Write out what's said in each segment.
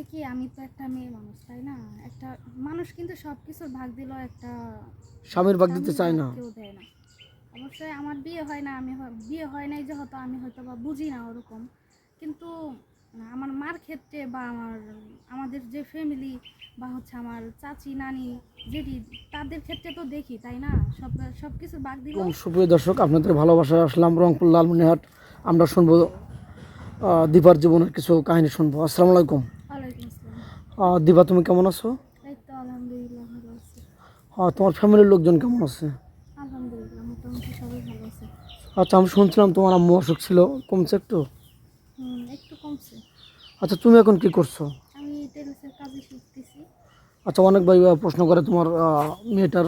হচ্ছে কি আমি তো একটা মেয়ে মানুষ তাই না? একটা মানুষ কিন্তু সব কিছুর ভাগ দিল একটা স্বামীর ভাগ দিতে চায় না। কেউ দেয় না। অবশ্যই আমার বিয়ে হয় না আমি বিয়ে হয় নাই যে হয়তো আমি হয়তো বা বুঝি না ওরকম। কিন্তু আমার মার ক্ষেত্রে বা আমার আমাদের যে ফ্যামিলি বা হচ্ছে আমার চাচি নানি যেটি তাদের ক্ষেত্রে তো দেখি তাই না? সব সব কিছু ভাগ দিল সুপ্রিয় দর্শক আপনাদের ভালোবাসা আসলাম রংপুর লালমনিহাট আমরা শুনব দীপার জীবনের কিছু কাহিনী শুনব। আসসালামু আলাইকুম। আসসালাম তুমি কেমন আছো? আহ, তোমার ফ্যামিলির লোকজন কেমন আছে? আচ্ছা আমি শুনছিলাম তোমার আম্মু অসুখ ছিল কমছে একটু? একটু কমছে। আচ্ছা তুমি এখন কি করছ? আমি টেলিসের কাজে শিখতেছি। আচ্ছা অনেক ভাই প্রশ্ন করে তোমার মেয়েটার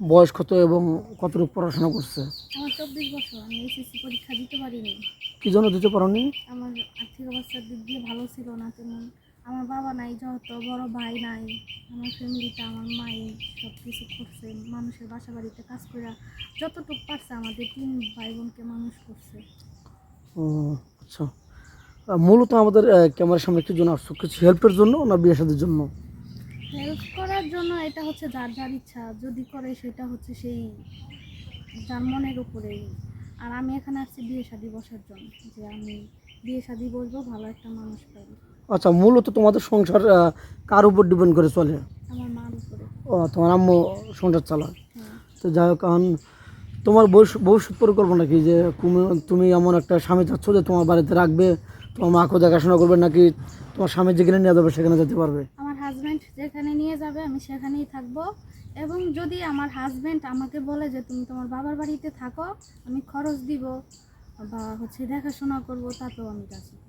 বয়স কত এবং কতটুকু পড়াশোনা করছে? আমার চব্বিশ বছর আমি এসএসসি পরীক্ষা দিতে পারিনি। কি জন্য দিতে পারোনি? আমার আর্থিক দিক দিয়ে ভালো ছিল না তেমন। আমার বাবা নাই যত বড় ভাই নাই আমার ফ্যামিলিতে আমার মাই সব কিছু করছে মানুষের বাসা বাড়িতে কাজ করে যতটুকু পারছে আমাদের তিন ভাই বোনকে মানুষ করছে। ও, আচ্ছা। মূলত আমাদের ক্যামেরার সামনে কি জন্য আসছো কিছু হেল্পের জন্য না বিয়ে সাদের জন্য? হেল্প করার জন্য এটা হচ্ছে যার যার ইচ্ছা যদি করে সেটা হচ্ছে সেই যার মনের উপরেই আর আমি এখানে আসছি বিয়ে শাদি বসার জন্য যে আমি বিয়ে শাদি বসবো ভালো একটা মানুষ পাবো। আচ্ছা মূলত তোমাদের সংসার কার উপর ডিপেন্ড করে চলে? ও তোমার আম্মু সংসার চালায়। হ্যাঁ। তো যাই হোক এখন তোমার ভবিষ্যৎ পরিকল্পনা কি? যে তুমি- এমন একটা স্বামী চাচ্ছ যে তোমার বাড়িতে রাখবে তোমার মাকেও দেখাশোনা করবে নাকি তোমার স্বামী যেখানে নিয়ে যাবে সেখানে যেতে পারবে? আমার হাজব্যান্ড যেখানে নিয়ে যাবে আমি সেখানেই থাকব। এবং যদি আমার হাজব্যান্ড আমাকে বলে যে তুমি তোমার বাবার বাড়িতে থাকো আমি খরচ দিব বা হচ্ছে দেখাশোনা করব তাতেও আমি রাজি। ও।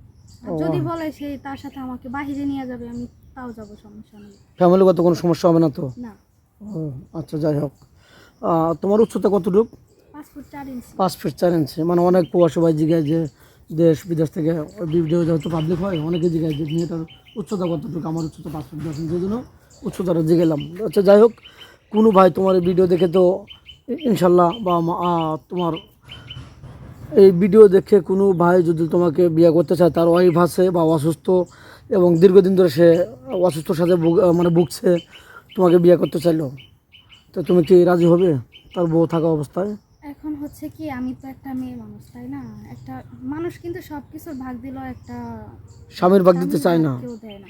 যদি বলে সে তার সাথে আমাকে বাহিরে নিয়ে যাবে আমি তাও যাব সমস্যা নেই। ফ্যামিলিগত কোনো সমস্যা হবে না তো? না। ও আচ্ছা যাই হোক। তোমার উচ্চতা কতটুকু? পাঁচ ফুট চার ইঞ্চি। পাঁচ ফিট চার ইঞ্চি। মানে অনেক প্রবাসী ভাই জিজ্ঞাসা যে দেশ বিদেশ থেকে ভিডিও যেহেতু পাবলিক হয় অনেকে জিজ্ঞাসা যে মেয়েটার উচ্চতা কতটুকু? আমার উচ্চতা পাঁচ ফিট দশ ইঞ্চি জন্য উচ্চতাটা জিগেলাম। আচ্ছা যাই হোক কোনো ভাই তোমার ভিডিও দেখে তো ইনশাল্লাহ বা তোমার এই ভিডিও দেখে কোনো ভাই যদি তোমাকে বিয়ে করতে চায় তার ওয়াইফ আছে বা অসুস্থ এবং দীর্ঘদিন ধরে সে অসুস্থর সাথে মানে ভুগছে তোমাকে বিয়ে করতে চাইলো তো তুমি কি রাজি হবে? তার বউ থাকা অবস্থায়? এখন হচ্ছে কি আমি তো একটা মেয়ে মানুষ তাই না? একটা মানুষ কিন্তু সব কিছুর ভাগ দিল একটা স্বামীর ভাগ দিতে চায় না। কেউ দেয় না।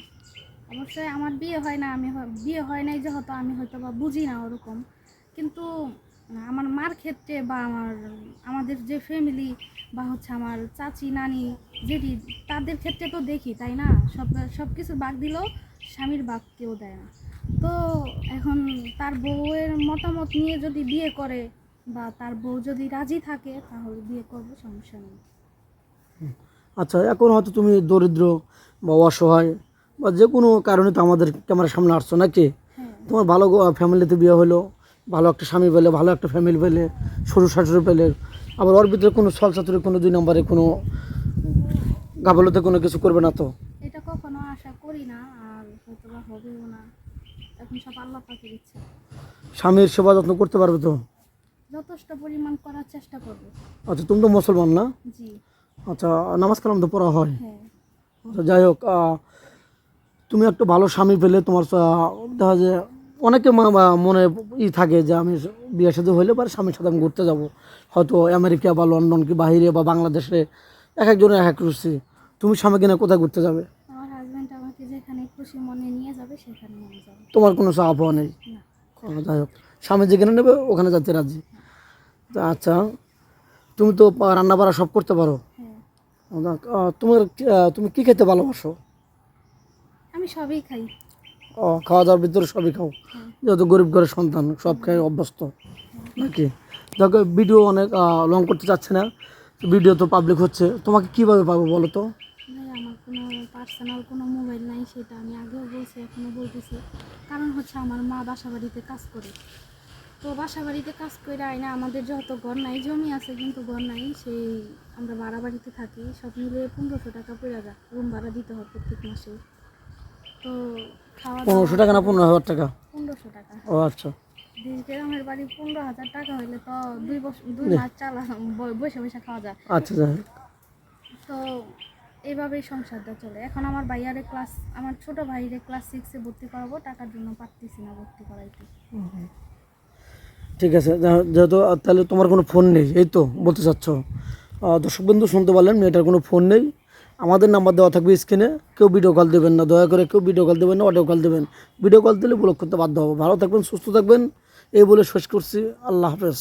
অবশ্যই আমার বিয়ে হয় না আমি বিয়ে হয় নাই যে হয়তো আমি হয়তো বা বুঝি না ওরকম। কিন্তু মার ক্ষেত্রে বা আমার আমাদের যে ফ্যামিলি বা হচ্ছে আমার চাচি নানি যেটি তাদের ক্ষেত্রে তো দেখি তাই না? সব সব কিছু বাদ দিলেও স্বামীর বাদ কেউ দেয় না। তো এখন তার বউয়ের মতামত নিয়ে যদি বিয়ে করে বা তার বউ যদি রাজি থাকে তাহলে বিয়ে করব সমস্যা নেই। আচ্ছা এখন হয়তো তুমি দরিদ্র বা অসহায় বা যে কোনো কারণে তো আমাদের ক্যামেরার সামনে আসছো নাকি? হ্যাঁ। তোমার ভালো ফ্যামিলিতে বিয়ে হলো। ভালো একটা স্বামী পেলে ভালো একটা ফ্যামিলি পেলে শ্বশুর শাশুড়ি পেলে আবার ওর ভিতরে কোনো ছল চাতুরি কোনো দুই নম্বরে কোনো গাফলতে কোনো কিছু করবে না তো? এটা কখনো আশা করি না আর হয়তো বা হবেও না। এখন সব আল্লাহ পাকের ইচ্ছা। স্বামীর সেবা যত্ন করতে পারবে তো? যথেষ্ট পরিমাণ করার চেষ্টা করব। আচ্ছা তুমি তো মুসলমান না? জি। আচ্ছা নামাজ কালাম তো পড়া হয়। হ্যাঁ। তো যাই হোক তুমি একটা ভালো স্বামী পেলে তোমার দেখা যায় অনেকে মনে ই থাকে যে আমি বিয়ে সাথে হইলে পরে স্বামীর সাথে আমি ঘুরতে যাব। হয়তো আমেরিকা বা লন্ডন কি বাহিরে বা বাংলাদেশে এক একজনের এক এক রুচি। তুমি স্বামী কিনা কোথায় ঘুরতে যাবে? আমার হাজব্যান্ড আমাকে যেখানে খুশি মনে নিয়ে যাবে সেখানে নিয়ে যাবে। তোমার কোনো চাপ হওয়া নেই? যাই হোক। স্বামী যেখানে নেবে ওখানে যেতে রাজি। তা আচ্ছা তুমি তো রান্না বাড়া সব করতে পারো? হ্যাঁ। তোমার তুমি কি খেতে ভালোবাসো? আমি সবই খাই। খাওয়া দাওয়ার ভিতরে সবই খাও যেহেতু গরিব ঘরের সন্তান, সব খেয়ে অভ্যস্ত নাকি? দেখো ভিডিও অনেক লং করতে চাচ্ছে না। ভিডিও তো পাবলিক হচ্ছে। তোমাকে কীভাবে পাবো বলো তো? পার্সোনাল কোনো মোবাইল নাই, সেটা আমি আগেও বলছি এখনও বলতেছি। কারণ হচ্ছে আমার মা বাসা বাড়িতে কাজ করে। তো বাসা বাড়িতে কাজ করে আইনা আমাদের যত ঘর নাই, জমি আছে কিন্তু ঘর নাই, সেই আমরা ভাড়া বাড়িতে থাকি, সব মিলে পনেরোশো টাকা পড়ে যায়। রুম ভাড়া দিতে হয় প্রত্যেক মাসে। তো খাওয়া পনেরোশো টাকা না পনেরো হাজার টাকা? পনেরোশো টাকা। ও আচ্ছা। গ্রামের বাড়ি পনেরো হাজার টাকা হইলে তো দুই বছর দুই মাস চালা ব- বসে বসে খাওয়া যায়। আচ্ছা তো এইভাবেই সংসারটা চলে। এখন আমার ভাইয়ারে ক্লাস আমার ছোট ভাইরে ক্লাস সিক্সে ভর্তি করাবো টাকার জন্য পারতেছি না ভর্তি করাইতে। ঠিক আছে যেহেতু তাহলে তোমার কোনো ফোন নেই এই তো বলতে চাচ্ছ। দর্শক বন্ধু শুনতে পারলেন মেয়েটার কোনো ফোন নেই। আমাদের নাম্বার দেওয়া থাকবে স্ক্রিনে। কেউ ভিডিও কল দেবেন না, দয়া করে কেউ ভিডিও কল দেবেন না অডিও কল দেবেন। ভিডিও কল দিলে ব্লক করতে বাধ্য হব। ভালো থাকবেন, সুস্থ থাকবেন। এই বলে শেষ করছি। আল্লাহ হাফেজ।